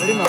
தெரியுமா?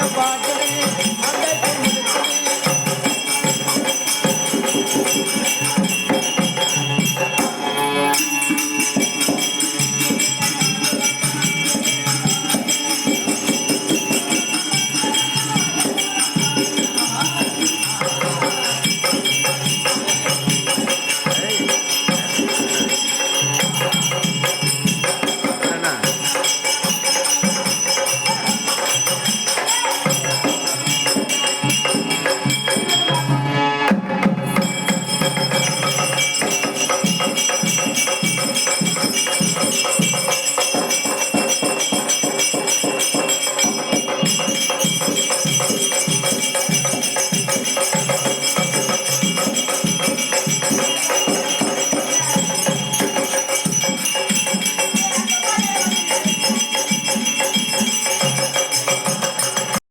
Bye.